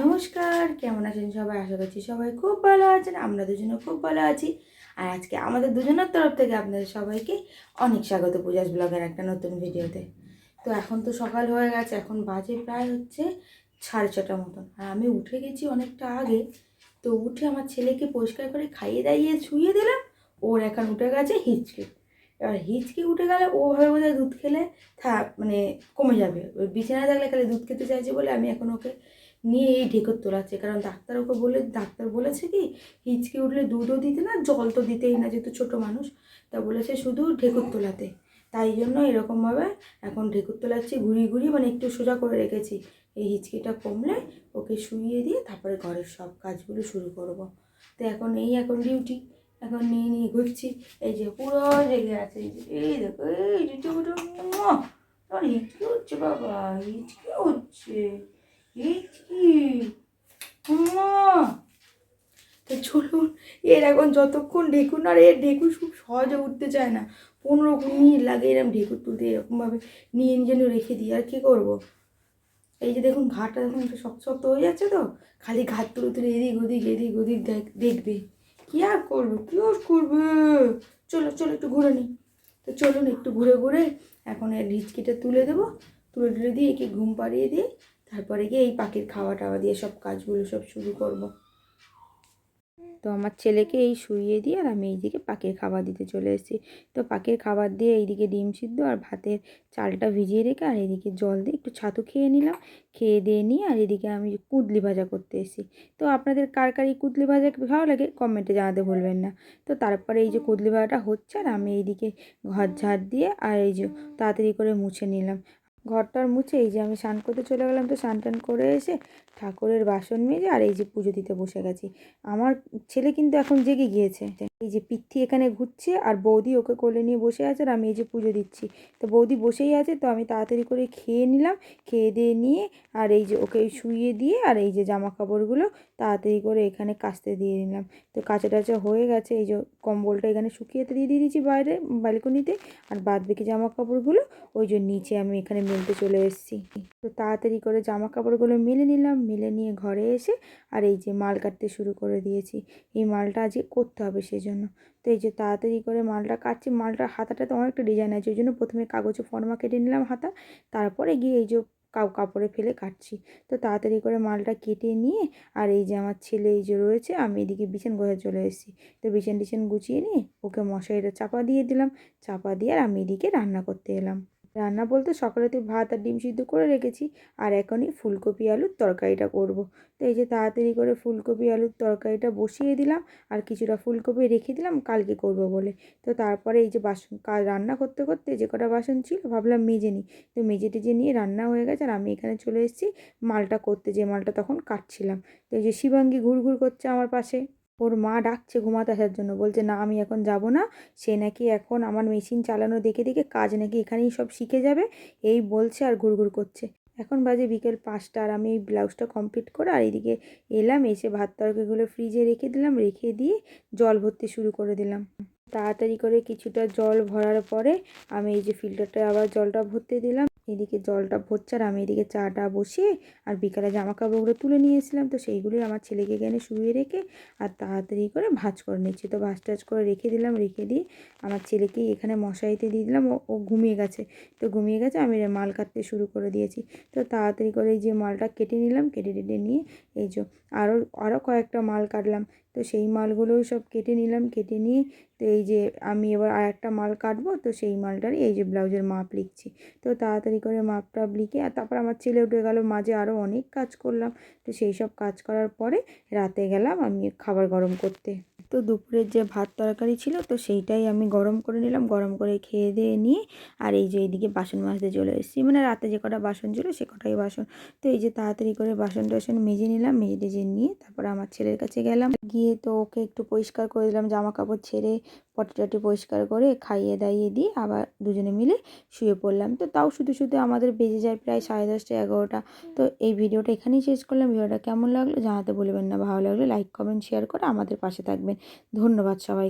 নমস্কার, কেমন আছেন সবাই? আশা করছি সবাই খুব ভালো আছেন, আমরা দুজনে খুব ভালো আছি। আর আজকে আমাদের দুজনের তরফ থেকে আপনাদের সবাইকে অনেক স্বাগত পূজাস ব্লগের একটা নতুন ভিডিওতে। তো এখন তো সকাল হয়ে গেছে, এখন বাজে প্রায় হচ্ছে সাড়ে ছটার মতন। আর আমি উঠে গেছি অনেকটা আগে, তো উঠে আমার ছেলেকে পরিষ্কার করে খাইয়ে দাইয়ে শুয়ে দিলাম, ওর এখন উঠে গেছে হিচকে। এবার হিচকি উঠে গেলে ও ভাবে বোধহয় দুধ খেলে থাক মানে কমে যাবে। ওই বিছানায় থাকলে খালি দুধ খেতে চাইছে বলে আমি এখন ওকে নিয়ে এই ঢেকর তোলাচ্ছে। কারণ ডাক্তার ওকে বলে, ডাক্তার বলেছে কি, হিচকি উঠলে দুধও দিতে না, জল তো দিতেই না, যেহেতু ছোটো মানুষ। তা বলেছে শুধু ঢেকর তোলাতে। তাই জন্য এরকমভাবে এখন ঢেকুর তোলাচ্ছি ঘুরি ঘুরি মানে একটু সোজা করে রেখেছি। এই হিচকিটা কমলে ওকে শুইয়ে দিয়ে তারপরে ঘরের সব কাজগুলো শুরু করব। তো এখন এই এখন ডিউটি এখন নিয়ে নিয়ে ঘুরছি। এই যে পুরো জেগে আছে। এই দেখো, এই যে টুকুটো তোর হিচকি হচ্ছে বাবা? হিচকি হচ্ছে? হিচকি তো চলুন, এর এখন যতক্ষণ ঢেকুন আর এর ঢেকুর খুব সহজে উঠতে চায় না। পনেরো মিনিট লাগে এরকম ঢেকুর তুলতে, এরকমভাবে নিয়ে যেন রেখে দিই, আর কী করব? এই যে দেখুন, ঘাটটা দেখুন একটু শক্ত শক্ত হয়ে যাচ্ছে তো, খালি ঘাট তুলে তুলে এদিক ওদিক এদিক ওদিক দেখ, দেখবে। কী আর করব? কি আর করবে? চলো চলো, একটু ঘুরে নিই। তো চলুন একটু ঘুরে ঘুরে এখন এর রিচকিটা তুলে দেবো। তুলে তুলে দিয়ে একে ঘুম পাড়িয়ে দিয়ে তারপরে গিয়ে এই পাখির খাওয়া টাওয়া দিয়ে সব কাজগুলো সব শুরু করব। তো আমার ছেলেকে এই শুইয়ে দিয়ে আর আমি এইদিকে পাখির খাবার দিতে চলে এসেছি। তো পাখির খাবার দিয়ে এইদিকে ডিম সিদ্ধ আর ভাতের চালটা ভিজিয়ে রেখে আর এদিকে জল দিয়ে একটু ছাতু খেয়ে নিলাম। খেয়ে দিয়ে নিয়ে আর এদিকে আমি কুদলি ভাজা করতে এসেছি। তো আপনাদের কার কার এই কুদলি ভাজা ভালো লাগে কমেন্টে জানাতে ভুলবেন না। তো তারপরে এই যে কুদলি ভাজাটা হচ্ছে আর আমি এইদিকে ঘর ঝাড় দিয়ে আর এই যে তাড়াতাড়ি করে মুছে নিলাম। ঘরটার মুছে এই যে আমি স্নান করতে চলে গেলাম, তো স্নান টান করে এসে ঠাকুরের বাসন মেজে আর এই যে পুজো দিতে বসে গেছি। আমার ছেলে কিন্তু এখন জেগে গিয়েছে। এই যে পিত্তি এখানে ঘুরছে আর বৌদি ওকে কোলে নিয়ে বসে আছে আর আমি এই যে পুজো দিচ্ছি। তো বৌদি বসেই আছে, তো আমি তাড়াতাড়ি করে খেয়ে নিলাম, খেয়ে দিয়ে নিয়ে আর এই যে ওকে শুইয়ে দিয়ে আর এই যে জামা কাপড়গুলো তাড়াতাড়ি করে এখানে কাচতে দিয়ে নিলাম। তো কাঁচা টাচা হয়ে গেছে, এই যে কম্বলটা এখানে শুকিয়েতে দিয়ে দিয়ে দিয়েছি বাইরে ব্যালকনিতে আর বাদ বাকি জামা কাপড়গুলো ওই যে নিচে আমি এখানে মেলতে চলে এসেছি। তো তাড়াতাড়ি করে জামা কাপড়গুলো মেলে নিলাম, মেলে নিয়ে ঘরে এসে আর এই যে মাল কাটতে শুরু করে দিয়েছি। এই মালটা আজকে করতে হবে সেই জন্য তো এই যে তাড়াতাড়ি করে মালটা কাটছি, মালটার হাতাটাতে অনেকটা ডিজাইন আছে, ওই জন্য প্রথমে কাগজে ফর্মা কেটে নিলাম হাতা, তারপরে গিয়ে এই যে কাউ কাপড়ে ফেলে কাটছি। তো তাড়াতাড়ি করে মালটা কেটে নিয়ে আর এই যে আমার ছেলে এই যে রয়েছে, আমি এদিকে বিছান গোছায় চলে এসেছি। তো বিছান টিছান গুছিয়ে নিয়ে ওকে মশারিটা চাপা দিয়ে দিলাম, চাপা দিয়ে আর আমি এদিকে রান্না করতে এলাম। রান্না বলতে সকালেতে ভাত আর ডিম সিদ্ধ করে রেখেছি, আর এখনই ফুলকপি আলুর তরকারিটা করব। তো এই যে তাড়াতাড়ি করে ফুলকপি আলুর তরকারিটা বসিয়ে দিলাম, আর কিছুটা ফুলকপি রেখে দিলাম, কালকে করব বলে। তো তারপরে এই যে বাসন রান্না করতে করতে যে কটা বাসন ছিল, ভাবলাম মেজে নিই। তো মেজে টেজে নিয়ে রান্না হয়ে গেছে, আর আমি এখানে চলে এসেছি মালটা করতে, যে মালটা তখন কাটছিলাম। তো এই যে শিবাঙ্গী ঘুর ঘুর করছে আমার পাশে। ওর মা ডাকছে ঘুমাতে আসার জন্য। বলছে, না, আমি এখন যাব না। সে নাকি এখন আমার মেশিন চালানো দেখে দেখে কাজ নাকি এখানেই সব শিখে যাবে। এই বলছে আর ঘুরঘুর করছে। এখন বাজে বিকেল পাঁচটা আর আমি এই ব্লাউজটা কমপ্লিট করে আর এইদিকে এলাম, এসে ভাত তরকারিগুলো ফ্রিজে রেখে দিলাম, রেখে দিয়ে জল ভরতে শুরু করে দিলাম। তাড়াতাড়ি করে কিছুটা জল ভরার পরে আমি এই যে ফিল্টারটা আবার জলটা ভরতে দিলাম। এদিকে জলটা ভরছে আর আমি এদিকে চাটা বসিয়ে আর বিকালে জামা কাপড়গুলো তুলে নিয়ে এসেছিলাম। তো সেইগুলোই আমার ছেলেকে এখানে শুয়ে রেখে আর তাড়াতাড়ি করে ভাজ করে নিচ্ছি তো ভাজ টাজ করে রেখে দিলাম, রেখে দিয়ে আমার ছেলেকে এখানে মশারিতে দিয়ে দিলাম। ও ঘুমিয়ে গেছে। তো ঘুমিয়ে গেছে, আমি মাল কাটতে শুরু করে দিয়েছি। তো তাড়াতাড়ি করে এই যে মালটা কেটে নিলাম, কেটে টেটে নিয়ে এই যে আরও আরও কয়েকটা মাল কাটলাম। তো সেই মালগুলোও সব কেটে নিলাম, কেটে নিয়ে তো এই যে আমি এবার আর একটা মাল কাটবো, তো সেই মালটার এই যে ব্লাউজের মাপ লিখছি। তো তাড়াতাড়ি করে মাপ টাপ লিখে, আর তারপর আমার ছেলে উঠে গেল মাঝে আরও অনেক কাজ করলাম, তো সেই সব কাজ করার পরে রাতে গেলাম আমি খাবার গরম করতে। তো দুপুরের যে ভাত তরকারি ছিল, তো সেইটাই আমি গরম করে নিলাম, গরম করে খেয়ে দিয়ে নিয়ে, আর এই যে এইদিকে বাসন মাজতে চলে এসেছি মানে রাতে যে কটা বাসন ছিল সে কটাই বাসন। তো এই যে তাড়াতাড়ি করে বাসন টাসন মেজে নিলাম, মেজে টেজে নিয়ে তারপর আমার ছেলের কাছে গেলাম, গিয়ে তো ওকে একটু পরিষ্কার করে দিলাম জামা কাপড় ছেড়ে পটি টটি পরিষ্কার করে খাইয়ে দাইয়ে দিয়ে আবার দুজনে মিলে শুয়ে পড়লাম। তো তাও শুধু শুধু আমাদের বেজে যায় প্রায় সাড়ে দশটা এগারোটা। তো এই ভিডিওটা এখানেই শেষ করলাম। ভিডিওটা কেমন লাগল জানাতে বলবেন না। ভালো লাগলে লাইক, কমেন্ট, শেয়ার করে আমাদের পাশে থাকবেন। ধন্যবাদ সবাই।